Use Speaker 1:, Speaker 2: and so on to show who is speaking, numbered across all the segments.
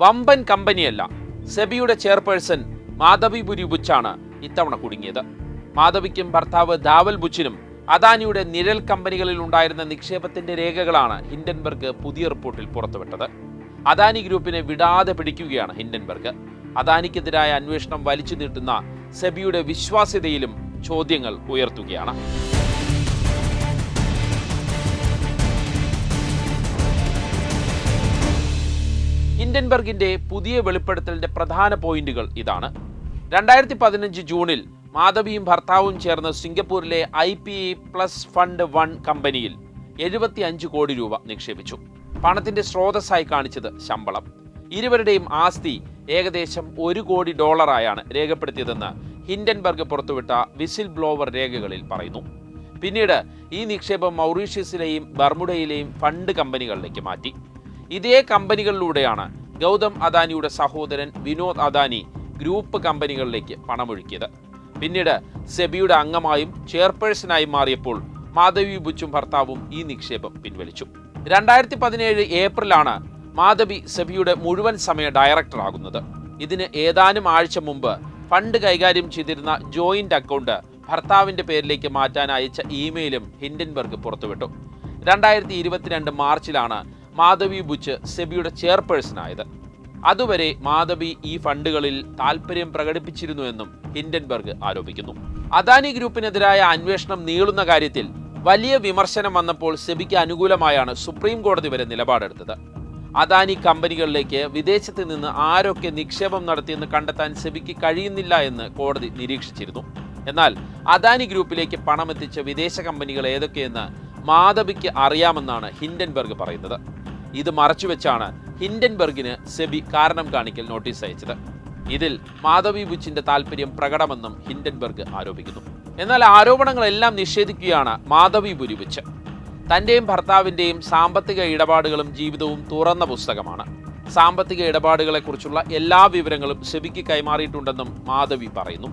Speaker 1: വമ്പൻ കമ്പനിയല്ല. സെബിയുടെ ചെയർപേഴ്സൺ മാധവി പുരി ബുച്ചാണ് ഇത്തവണ കുടുങ്ങിയത്. മാധവിക്കും ഭർത്താവ് ധാവൽ ബുച്ചിനും അദാനിയുടെ നിഴൽ കമ്പനികളിൽ ഉണ്ടായിരുന്ന നിക്ഷേപത്തിന്റെ രേഖകളാണ് ഹിൻഡൻബർഗ് പുതിയ റിപ്പോർട്ടിൽ പുറത്തുവിട്ടത്. അദാനി ഗ്രൂപ്പിനെ വിടാതെ പിടിക്കുകയാണ് ഹിൻഡൻബർഗ്. അദാനിക്കെതിരായ അന്വേഷണം വലിച്ചു നീട്ടുന്ന സെബിയുടെ വിശ്വാസ്യതയിലും ചോദ്യങ്ങൾ ഉയർത്തുകയാണ്. ഹിൻഡൻബർഗിന്റെ പുതിയ വെളിപ്പെടുത്തലിന്റെ പ്രധാന പോയിന്റുകൾ ഇതാണ്. രണ്ടായിരത്തി പതിനഞ്ച് ജൂണിൽ മാധവിയും ഭർത്താവും ചേർന്ന് സിംഗപ്പൂരിലെ I P plus fund one കമ്പനിയിൽ എഴുപത്തി അഞ്ച് കോടി രൂപ നിക്ഷേപിച്ചു. പണത്തിന്റെ സ്രോതസ്സായി കാണിച്ചത് ശമ്പളം. ഇരുവരുടെയും ആസ്തി ഏകദേശം ഒരു കോടി ഡോളറായാണ് രേഖപ്പെടുത്തിയതെന്ന് ഹിൻഡൻബർഗ് പുറത്തുവിട്ട വിസിൽ ബ്ലോവർ രേഖകളിൽ പറയുന്നു. പിന്നീട് ഈ നിക്ഷേപം മൗറീഷ്യസിലെയും ബർമുഡയിലെയും ഫണ്ട് കമ്പനികളിലേക്ക് മാറ്റി. ഇതേ കമ്പനികളിലൂടെയാണ് ഗൗതം അദാനിയുടെ സഹോദരൻ വിനോദ് അദാനി ഗ്രൂപ്പ് കമ്പനികളിലേക്ക് പണമൊഴുക്കിയത്. പിന്നീട് സെബിയുടെ അംഗമായും ചെയർപേഴ്സണായും മാറിയപ്പോൾ മാധവി ബുച്ചും ഭർത്താവും ഈ നിക്ഷേപം പിൻവലിച്ചു. രണ്ടായിരത്തി പതിനേഴ് ഏപ്രിലാണ് മാധവി സെബിയുടെ മുഴുവൻ സമയ ഡയറക്ടറാകുന്നത്. ഇതിന് ഏതാനും ആഴ്ച മുമ്പ് ഫണ്ട് കൈകാര്യം ചെയ്തിരുന്ന ജോയിന്റ് അക്കൗണ്ട് ഭർത്താവിന്റെ പേരിലേക്ക് മാറ്റാൻ അയച്ച ഇമെയിലും ഹിൻഡൻബർഗ് പുറത്തുവിട്ടു. രണ്ടായിരത്തി ഇരുപത്തിരണ്ട് മാർച്ചിലാണ് മാധവി ബുച്ച് സെബിയുടെ ചെയർപേഴ്സണായത്. അതുവരെ മാധവി ഈ ഫണ്ടുകളിൽ താൽപ്പര്യം പ്രകടിപ്പിച്ചിരുന്നുവെന്നും ഹിൻഡൻബർഗ് ആരോപിക്കുന്നു. അദാനി ഗ്രൂപ്പിനെതിരായ അന്വേഷണം നീളുന്ന കാര്യത്തിൽ വലിയ വിമർശനം വന്നപ്പോൾ സെബിക്ക് അനുകൂലമായാണ് സുപ്രീം കോടതി വരെ നിലപാടെടുത്തത്. അദാനി കമ്പനികളിലേക്ക് വിദേശത്ത് നിന്ന് ആരൊക്കെ നിക്ഷേപം നടത്തിയെന്ന് കണ്ടെത്താൻ സെബിക്ക് കഴിയുന്നില്ല എന്ന് കോടതി നിരീക്ഷിച്ചിരുന്നു. എന്നാൽ അദാനി ഗ്രൂപ്പിലേക്ക് പണമെത്തിച്ച വിദേശ കമ്പനികൾ ഏതൊക്കെയെന്ന് മാധവിക്ക് അറിയാമെന്നാണ് ഹിൻഡൻബർഗ് പറയുന്നത്. ഇത് മറച്ചുവെച്ചാണ് ഹിൻഡൻബർഗിന് സെബി കാരണം കാണിക്കൽ നോട്ടീസ് അയച്ചത്. ഇതിൽ മാധവി ബുച്ചിന്റെ താല്പര്യം പ്രകടമെന്നും ഹിൻഡൻബർഗ് ആരോപിക്കുന്നു. എന്നാൽ ആരോപണങ്ങളെല്ലാം നിഷേധിക്കുകയാണ് മാധവി ബുച്ച്. തന്റെയും ഭർത്താവിന്റെയും സാമ്പത്തിക ഇടപാടുകളും ജീവിതവും തുറന്ന പുസ്തകമാണ്. സാമ്പത്തിക ഇടപാടുകളെക്കുറിച്ചുള്ള എല്ലാ വിവരങ്ങളും സെബിക്ക് കൈമാറിയിട്ടുണ്ടെന്നും മാധവി പറയുന്നു.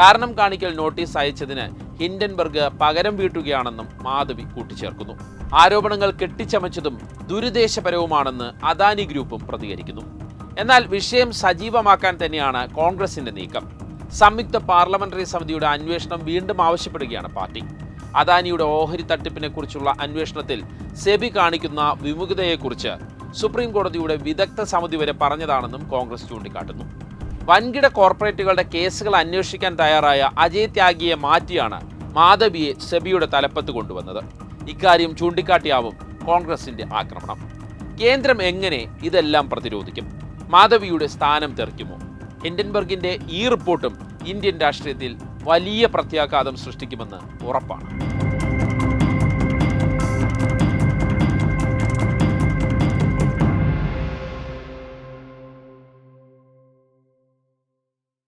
Speaker 1: കാരണം കാണിക്കൽ നോട്ടീസ് അയച്ചതിന് ഹിൻഡൻബർഗ് പകരം വീട്ടുകയാണെന്നും മാധവി കൂട്ടിച്ചേർക്കുന്നു. ആരോപണങ്ങൾ കെട്ടിച്ചമച്ചതും ദുരുദ്ദേശപരവുമാണെന്ന് അദാനി ഗ്രൂപ്പും പ്രതികരിക്കുന്നു. എന്നാൽ വിഷയം സജീവമാക്കാൻ തന്നെയാണ് കോൺഗ്രസിന്റെ നീക്കം. സംയുക്ത പാർലമെന്ററി സമിതിയുടെ അന്വേഷണം വീണ്ടും ആവശ്യപ്പെടുകയാണ് പാർട്ടി. അദാനിയുടെ ഓഹരി തട്ടിപ്പിനെ കുറിച്ചുള്ള അന്വേഷണത്തിൽ സെബി കാണിക്കുന്ന വിമുഖതയെക്കുറിച്ച് സുപ്രീം കോടതിയുടെ വിദഗ്ധ സമിതി വരെ പറഞ്ഞതാണെന്നും കോൺഗ്രസ് ചൂണ്ടിക്കാട്ടുന്നു. വൻകിട കോർപ്പറേറ്റുകളുടെ കേസുകൾ അന്വേഷിക്കാൻ തയ്യാറായ അജയ് ത്യാഗിയെ മാറ്റിയാണ് മാധവിയെ സെബിയുടെ തലപ്പത്ത് കൊണ്ടുവന്നത്. ഇക്കാര്യം ചൂണ്ടിക്കാട്ടിയാവും കോൺഗ്രസിന്റെ ആക്രമണം. കേന്ദ്രം എങ്ങനെ ഇതെല്ലാം പ്രതിരോധിക്കും? മാധവിയുടെ സ്ഥാനം തെറിക്കുമോ? ഹിൻഡൻബർഗിന്റെ ഈ റിപ്പോർട്ടും ഇന്ത്യൻ രാഷ്ട്രീയത്തിൽ വലിയ പ്രത്യാഘാതം സൃഷ്ടിക്കുമെന്ന് ഉറപ്പാണ്.